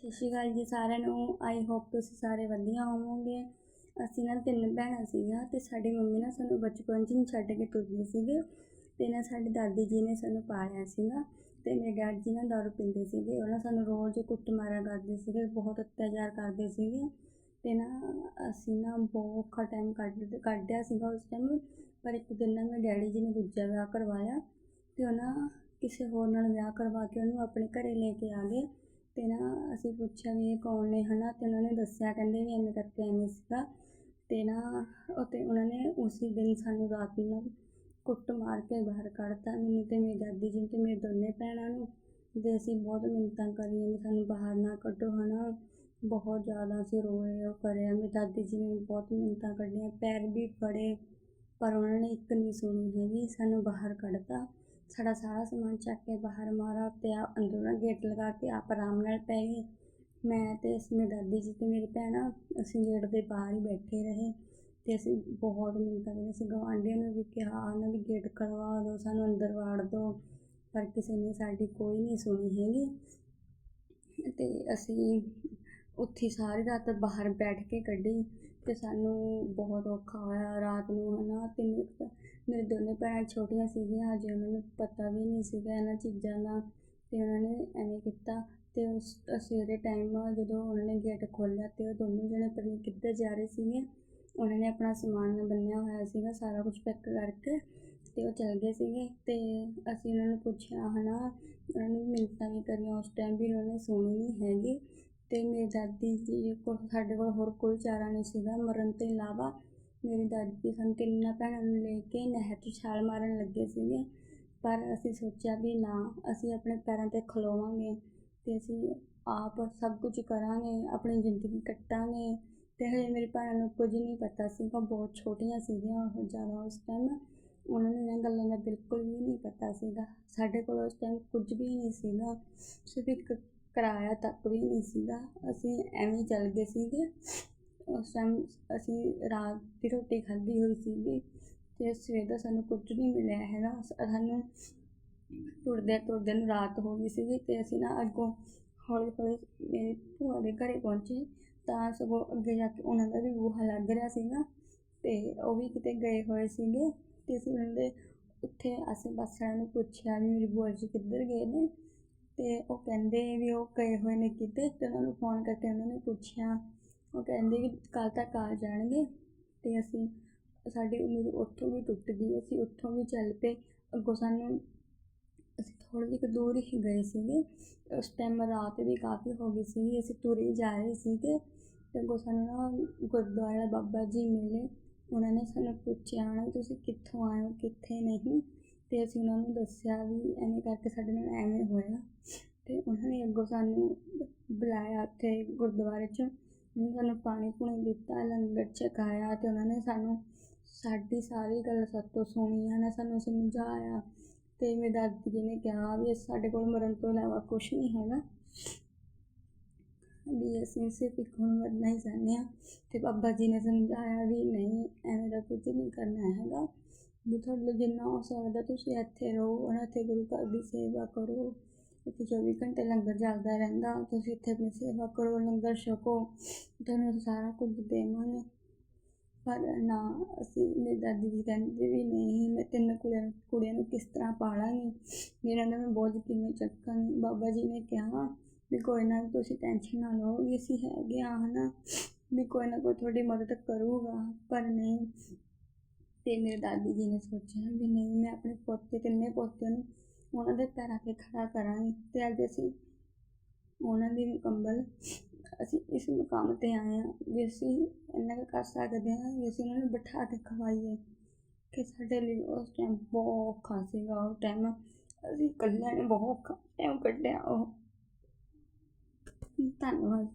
ਸਤਿ ਸ਼੍ਰੀ ਅਕਾਲ ਜੀ ਸਾਰਿਆਂ ਨੂੰ। ਆਈ ਹੋਪ ਤੁਸੀਂ ਸਾਰੇ ਵਧੀਆ ਹੋਵੋਗੇ। ਅਸੀਂ ਨਾ ਤਿੰਨ ਭੈਣਾਂ ਸੀਗੀਆਂ ਤੇ ਸਾਡੀ ਮੰਮੀ ਨਾ ਸਾਨੂੰ ਬਚਪਨ 'ਚ ਹੀ ਛੱਡ ਕੇ ਤੁਰ ਗਏ ਸੀਗੇ ਤੇ ਨਾ ਸਾਡੀ ਦਾਦੀ ਜੀ ਨੇ ਸਾਨੂੰ ਪਾਲਿਆ ਸੀਗਾ ਤੇ ਮੇਰੇ ਡੈਡ ਜੀ ਨਾਲ ਦਾਰੂ ਪੀਂਦੇ ਸੀਗੇ। ਉਹ ਨਾ ਸਾਨੂੰ ਰੋਜ਼ ਕੁੱਟ ਮਾਰਿਆ ਕਰਦੇ ਸੀਗੇ, ਬਹੁਤ ਅਤਿਆਚਾਰ ਕਰਦੇ ਸੀਗੇ ਤੇ ਨਾ ਅਸੀਂ ਨਾ ਬਹੁਤ ਔਖਾ ਟਾਈਮ ਕੱਢ ਕੱਢਿਆ ਸੀਗਾ ਉਸ ਟਾਈਮ ਪਰ ਇੱਕ ਦਿਨ ਨਾ ਮੇਰੇ ਡੈਡੀ ਜੀ ਨੇ ਦੂਜਾ ਵਿਆਹ ਕਰਵਾਇਆ ਤੇ ਉਹ ਨਾ ਕਿਸੇ ਹੋਰ ਨਾਲ ਵਿਆਹ ਕਰਵਾ ਕੇ ਉਹਨੂੰ ਆਪਣੇ ਘਰੇ ਲੈ ਕੇ ਆ ਗਏ। ਅਤੇ ਨਾ ਅਸੀਂ ਪੁੱਛਿਆ ਵੀ ਇਹ ਕੌਣ ਨੇ ਹੈ ਨਾ ਅਤੇ ਉਹਨਾਂ ਨੇ ਦੱਸਿਆ, ਕਹਿੰਦੇ ਵੀ ਐਵੇਂ ਕਰਕੇ ਐਵੇਂ ਸੀਗਾ। ਅਤੇ ਨਾ ਉਹ ਤੇ ਉਹਨਾਂ ਨੇ ਉਸੇ ਦਿਨ ਸਾਨੂੰ ਰਾਤ ਨੂੰ ਕੁੱਟ ਮਾਰ ਕੇ ਬਾਹਰ ਕੱਢਤਾ ਮੈਨੂੰ ਅਤੇ ਮੇਰੀ ਦਾਦੀ ਜੀ ਨੂੰ ਅਤੇ ਮੇਰੇ ਦੋਨੇ ਭੈਣਾਂ ਨੂੰ। ਅਤੇ ਅਸੀਂ ਬਹੁਤ ਮਿੰਨਤਾਂ ਕਰੀਆਂ ਵੀ ਸਾਨੂੰ ਬਾਹਰ ਨਾ ਕੱਢੋ ਹੈ ਨਾ ਬਹੁਤ ਜ਼ਿਆਦਾ ਅਸੀਂ ਰੋਏ, ਉਹ ਕਰਿਆ। ਮੇਰੀ ਦਾਦੀ ਜੀ ਨੇ ਬਹੁਤ ਮਿੰਨਤਾਂ ਕੱਢੀਆਂ ਪੈਰ ਵੀ ਫੜੇ, ਪਰ ਉਹਨਾਂ ਨੇ ਇੱਕ ਨਹੀਂ ਸੁਣੀ ਹੈਗੀ, ਸਾਨੂੰ ਬਾਹਰ ਕੱਢਤਾ। ਸਾਡਾ ਸਾਰਾ ਸਮਾਨ ਚੱਕ ਕੇ ਬਾਹਰ ਮਾਰਾ ਅਤੇ ਆ ਅੰਦਰੋਂ ਗੇਟ ਲਗਾ ਕੇ ਆਪ ਆਰਾਮ ਨਾਲ ਪੈ ਗਏ। ਮੈਂ ਅਤੇ ਅਸੀਂ ਮੇਰੀ ਦਾਦੀ ਜੀ ਅਤੇ ਮੇਰੀ ਭੈਣਾਂ ਅਸੀਂ ਗੇਟ ਦੇ ਬਾਹਰ ਹੀ ਬੈਠੇ ਰਹੇ ਅਤੇ ਅਸੀਂ ਬਹੁਤ ਮਿੰਨਤਾਂ ਕਰੀਆਂ ਅਸੀਂ ਗੁਆਂਢੀਆਂ ਨੂੰ ਵੀ ਕਿਹਾ ਉਹਨਾਂ ਵੀ ਗੇਟ ਖੜਵਾ ਦਿਓ, ਸਾਨੂੰ ਅੰਦਰ ਵਾੜ ਦਿਓ, ਪਰ ਕਿਸੇ ਨੇ ਸਾਡੀ ਕੋਈ ਨਹੀਂ ਸੁਣੀ ਹੈਗੀ। ਅਤੇ ਅਸੀਂ ਉੱਥੇ ਸਾਰੀ ਰਾਤ ਬਾਹਰ ਬੈਠ ਕੇ ਕੱਢੀ ਅਤੇ ਸਾਨੂੰ ਬਹੁਤ ਔਖਾ ਹੋਇਆ। ਰਾਤ ਨੂੰ ਹੈ ਨਾ ਤਿੰਨ ਮੇਰੇ ਦੋਨੇ ਭੈਣਾਂ ਛੋਟੀਆਂ ਸੀਗੀਆਂ, ਹਜੇ ਉਹਨਾਂ ਨੂੰ ਪਤਾ ਵੀ ਨਹੀਂ ਸੀਗਾ ਇਹਨਾਂ ਚੀਜ਼ਾਂ ਦਾ ਅਤੇ ਉਹਨਾਂ ਨੇ ਐਵੇਂ ਕੀਤਾ ਅਤੇ ਉਸ ਸਵੇਰੇ ਟਾਈਮ ਜਦੋਂ ਉਹਨਾਂ ਨੇ ਗੇਟ ਖੋਲ੍ਹਿਆ ਅਤੇ ਉਹ ਦੋਨੋਂ ਜਣੇ ਪਤਾ ਨਹੀਂ ਕਿੱਧਰ ਜਾ ਰਹੇ ਸੀਗੇ, ਉਹਨਾਂ ਨੇ ਆਪਣਾ ਸਮਾਨ ਬੰਨਿਆ ਹੋਇਆ ਸੀਗਾ ਸਾਰਾ ਕੁਝ ਪੈਕ ਕਰਕੇ ਅਤੇ ਉਹ ਚਲ ਗਏ ਸੀਗੇ ਅਤੇ ਅਸੀਂ ਉਹਨਾਂ ਨੂੰ ਪੁੱਛਿਆ ਹੈ ਨਾ ਉਹਨਾਂ ਨੂੰ ਮਿੰਨਤਾਂ ਵੀ ਕਰੀਆਂ ਉਸ ਟਾਈਮ ਵੀ ਉਹਨਾਂ ਨੇ ਸੁਣੀ ਨਹੀਂ ਹੈਗੀ ਅਤੇ ਮੇਰੀ ਦਾਦੀ ਜੀ ਕੋਲ, ਸਾਡੇ ਕੋਲ ਹੋਰ ਕੋਈ ਚਾਰਾ ਨਹੀਂ ਸੀਗਾ, ਮਰਨ ਤੋਂ ਇਲਾਵਾ ਮੇਰੀ ਦਾਦੀ ਸਾਨੂੰ ਤਿੰਨਾਂ ਭੈਣਾਂ ਨੂੰ ਲੈ ਕੇ ਨਹਿਰ 'ਚ ਛਾਲ ਮਾਰਨ ਲੱਗੇ ਸੀਗੇ। ਪਰ ਅਸੀਂ ਸੋਚਿਆ ਵੀ ਨਾ, ਅਸੀਂ ਆਪਣੇ ਪੈਰਾਂ 'ਤੇ ਖਲੋਵਾਂਗੇ ਅਤੇ ਅਸੀਂ ਆਪ ਸਭ ਕੁਝ ਕਰਾਂਗੇ, ਆਪਣੀ ਜ਼ਿੰਦਗੀ ਕੱਟਾਂਗੇ। ਅਤੇ ਹਜੇ ਮੇਰੀ ਭੈਣਾਂ ਨੂੰ ਕੁਝ ਨਹੀਂ ਪਤਾ ਸੀਗਾ ਬਹੁਤ ਛੋਟੀਆਂ ਸੀਗੀਆਂ ਉਹ ਜ਼ਿਆਦਾ ਉਸ ਟਾਈਮ ਉਹਨਾਂ ਨੂੰ ਇਹਨਾਂ ਗੱਲਾਂ ਦਾ ਬਿਲਕੁਲ ਵੀ ਨਹੀਂ ਪਤਾ ਸੀਗਾ। ਸਾਡੇ ਕੋਲ ਉਸ ਟਾਈਮ ਕੁਝ ਵੀ ਨਹੀਂ ਸੀਗਾ, ਸਿਰਫ ਇੱਕ ਕਿਰਾਇਆ ਤੱਕ ਵੀ ਨਹੀਂ ਸੀਗਾ। ਅਸੀਂ ਐਵੇਂ ਚੱਲ ਗਏ ਸੀਗੇ। ਉਸ ਟਾਈਮ ਅਸੀਂ ਰਾਤ ਦੀ ਰੋਟੀ ਖਾਧੀ ਹੋਈ ਸੀਗੀ ਅਤੇ ਸਵੇਰ ਦਾ ਸਾਨੂੰ ਕੁਝ ਨਹੀਂ ਮਿਲਿਆ ਹੈਗਾ। ਸਾਨੂੰ ਤੁਰਦਿਆਂ ਤੁਰਦਿਆਂ ਨੂੰ ਰਾਤ ਹੋ ਗਈ ਸੀਗੀ ਅਤੇ ਅਸੀਂ ਨਾ ਅੱਗੋਂ ਹੌਲੀ ਹੌਲੀ ਮੇਰੀ ਭੂਆ ਦੇ ਘਰੇ ਪਹੁੰਚੇ ਤਾਂ ਸਗੋਂ ਅੱਗੇ ਜਾ ਕੇ ਉਹਨਾਂ ਦਾ ਵੀ ਬੂਹਾ ਲੱਗ ਰਿਹਾ ਸੀਗਾ ਅਤੇ ਉਹ ਵੀ ਕਿਤੇ ਗਏ ਹੋਏ ਸੀਗੇ ਅਤੇ ਅਸੀਂ ਉਹਨਾਂ ਦੇ ਉੱਥੇ ਆਸੇ ਪਾਸੇ ਨੂੰ ਪੁੱਛਿਆ ਵੀ ਮੇਰੀ ਬੂਆ ਜੀ ਕਿੱਧਰ ਗਏ ਨੇ ਅਤੇ ਉਹ ਕਹਿੰਦੇ ਵੀ ਉਹ ਗਏ ਹੋਏ ਨੇ ਕਿਤੇ ਅਤੇ ਉਹਨਾਂ ਨੂੰ ਫੋਨ ਕਰਕੇ ਉਹਨਾਂ ਨੇ ਪੁੱਛਿਆ ਉਹ ਕਹਿੰਦੇ ਵੀ ਕੱਲ੍ਹ ਤੱਕ ਆ ਜਾਣਗੇ ਅਤੇ ਅਸੀਂ, ਸਾਡੀ ਉਮੀਦ ਉੱਥੋਂ ਵੀ ਟੁੱਟ ਗਈ, ਅਸੀਂ ਉੱਥੋਂ ਵੀ ਚੱਲ ਪਏ। ਅੱਗੋਂ ਸਾਨੂੰ, ਅਸੀਂ ਥੋੜ੍ਹੀ ਜਿਹੀ ਦੂਰ ਹੀ ਗਏ ਸੀਗੇ। ਉਸ ਟਾਈਮ ਰਾਤ ਵੀ ਕਾਫੀ ਹੋ ਗਈ ਸੀਗੀ, ਅਸੀਂ ਤੁਰੇ ਜਾ ਰਹੇ ਸੀਗੇ ਤੇ ਅੱਗੋਂ ਸਾਨੂੰ ਨਾ ਗੁਰਦੁਆਰਾ ਬਾਬਾ ਜੀ ਮਿਲੇ। ਉਹਨਾਂ ਨੇ ਸਾਨੂੰ ਪੁੱਛਿਆ ਨਾ ਤੁਸੀਂ ਕਿੱਥੋਂ ਆਏ ਹੋ, ਕਿੱਥੇ ਨਹੀਂ? ਤੇ ਅਸੀਂ ਉਹਨਾਂ ਨੂੰ ਦੱਸਿਆ ਵੀ ਐਵੇਂ ਕਰਕੇ ਸਾਡੇ ਨਾਲ ਐਵੇਂ ਹੋਇਆ। ਤੇ ਉਹਨਾਂ ਨੇ ਅੱਗੋਂ ਸਾਨੂੰ ਬੁਲਾਇਆ ਉੱਥੇ ਗੁਰਦੁਆਰੇ 'ਚ। ਸਾਨੂੰ ਪਾਣੀ ਪੂਣੀ ਦਿੱਤਾ, ਲੰਗਰ ਛਕਾਇਆ ਅਤੇ ਉਹਨਾਂ ਨੇ ਸਾਨੂੰ ਸਾਡੀ ਸਾਰੀ ਗੱਲ ਸਾਤੋਂ ਸੁਣੀ, ਉਹਨਾਂ ਸਾਨੂੰ ਸਮਝਾਇਆ ਅਤੇ ਮੇਰੀ ਦਾਦੀ ਜੀ ਨੇ ਕਿਹਾ ਵੀ ਸਾਡੇ ਕੋਲ ਮਰਨ ਤੋਂ ਇਲਾਵਾ ਕੁਛ ਨਹੀਂ ਹੈਗਾ। ਵੀ ਅਸੀਂ ਸਿਰਫ ਇੱਕ ਹੁਣ ਮਰਨਾ ਹੀ ਚਾਹੁੰਦੇ ਹਾਂ ਅਤੇ ਬਾਬਾ ਜੀ ਨੇ ਸਮਝਾਇਆ ਵੀ ਨਹੀਂ, ਐਵੇਂ ਦਾ ਕੁਝ ਨਹੀਂ ਕਰਨਾ ਹੈਗਾ। ਵੀ ਤੁਹਾਡੇ ਜਿੰਨਾ ਹੋ ਸਕਦਾ ਤੁਸੀਂ ਇੱਥੇ ਰਹੋ ਉਹਨਾਂ ਇੱਥੇ ਗੁਰੂ ਘਰ ਦੀ ਸੇਵਾ ਕਰੋ। ਇੱਥੇ ਚੌਵੀ ਘੰਟੇ ਲੰਗਰ ਚੱਲਦਾ ਰਹਿੰਦਾ। ਤੁਸੀਂ ਇੱਥੇ ਆਪਣੀ ਸੇਵਾ ਕਰੋ, ਲੰਗਰ ਛਕੋ। ਤੁਹਾਨੂੰ ਸਾਰਾ ਕੁਝ ਦੇਵਾਂਗੇ। ਪਰ ਨਾ, ਅਸੀਂ ਮੇਰੀ ਦਾਦੀ ਜੀ ਕਹਿੰਦੇ ਵੀ ਨਹੀਂ, ਮੈਂ ਤਿੰਨ ਕੁੜੀਆਂ ਕੁੜੀਆਂ ਨੂੰ ਕਿਸ ਤਰ੍ਹਾਂ ਪਾਲਾਂਗੀ? ਮੇਰਾ ਨਾ ਮੈਂ ਬੋਝ ਕਿਵੇਂ ਚੱਕਾਂਗੀ ਬਾਬਾ ਜੀ ਨੇ ਕਿਹਾ ਵੀ ਕੋਈ ਨਾ ਤੁਸੀਂ ਟੈਨਸ਼ਨ ਨਾ ਲਓ ਵੀ ਅਸੀਂ ਹੈਗੇ ਆ ਹਨਾ? ਵੀ ਕੋਈ ਨਾ ਕੋਈ ਤੁਹਾਡੀ ਮਦਦ ਕਰੂਗਾ। ਪਰ ਨਹੀਂ, ਤੇ ਮੇਰੇ ਦਾਦੀ ਜੀ ਨੇ ਸੋਚਿਆ ਵੀ ਨਹੀਂ, ਮੈਂ ਆਪਣੇ ਪੋਤੇ, ਤਿੰਨੇ ਪੋਤਿਆਂ ਨੂੰ ਉਹਨਾਂ ਦੇ ਪੈਰਾਂ 'ਤੇ ਖੜਾ ਕਰਾਂਗੇ ਅਤੇ ਅੱਜ ਅਸੀਂ ਉਹਨਾਂ ਦੀ ਮੁਕੰਮਲ, ਅਸੀਂ ਇਸ ਮੁਕਾਮ 'ਤੇ ਆਏ ਹਾਂ ਵੀ ਅਸੀਂ ਇੰਨਾ ਕੁ ਕਰ ਸਕਦੇ ਹਾਂ ਵੀ ਅਸੀਂ ਉਹਨਾਂ ਨੂੰ ਬਿਠਾ ਕੇ ਖਵਾਈਏ ਕਿ ਸਾਡੇ ਲਈ ਉਸ ਟਾਈਮ ਬਹੁਤ ਔਖਾ ਸੀਗਾ ਉਹ ਟਾਈਮ ਅਸੀਂ ਇਕੱਲਿਆਂ ਨੇ ਬਹੁਤ ਔਖਾ ਟਾਈਮ ਕੱਢਿਆ ਉਹ। ਧੰਨਵਾਦ।